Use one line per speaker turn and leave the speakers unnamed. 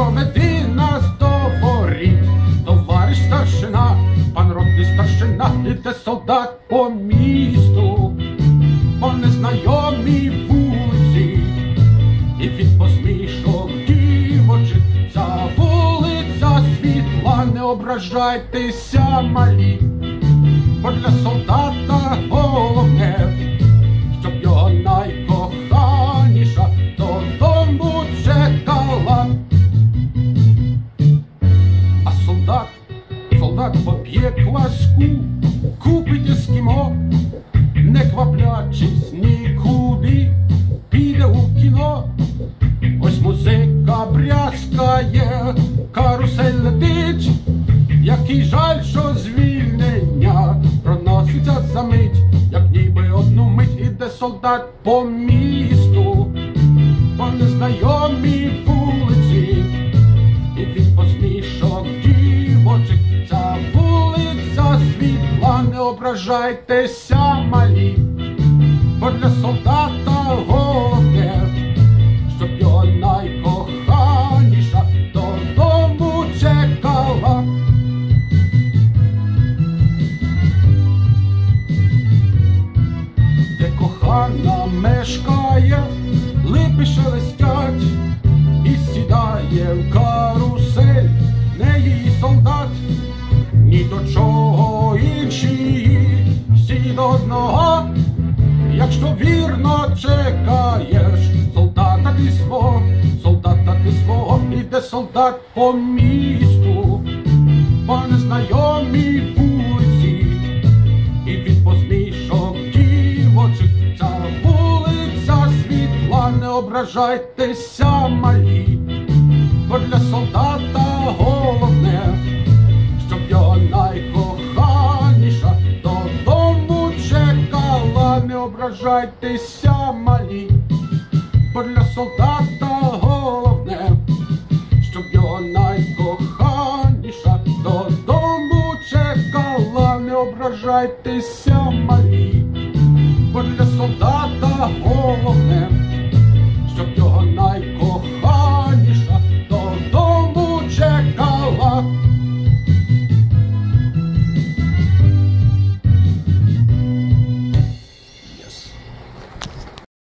проведи нас до горі, товариш старшина, пан родний старшина, іде солдат по місту, по незнайомій вулиці, і від посмішок дівочек за вулиця світла, не ображайтеся малі, бо для солдата головне. Кваску, купить ескімо, не кваплячись нікуди, піде у кіно. Ось музика брязкає, карусель летить, який жаль, що звільнення проноситься за мить, як ніби одну мить іде солдат по місту, по незнайомій не ображайтеся, малі, бо для солдата головне, щоб його найкоханіша додому чекала. де кохана мешкає, липи шелестять і сідає в карусель, не її солдат, ні до чого солдат по місту, по незнайомій вулиці. І від посмішок дівочих ця вулиця світла, не ображайтеся, малі, бо для солдата головне, щоб його найкоханіша додому чекала, не ображайтеся, малі, чекала, не ображайтеся, малі,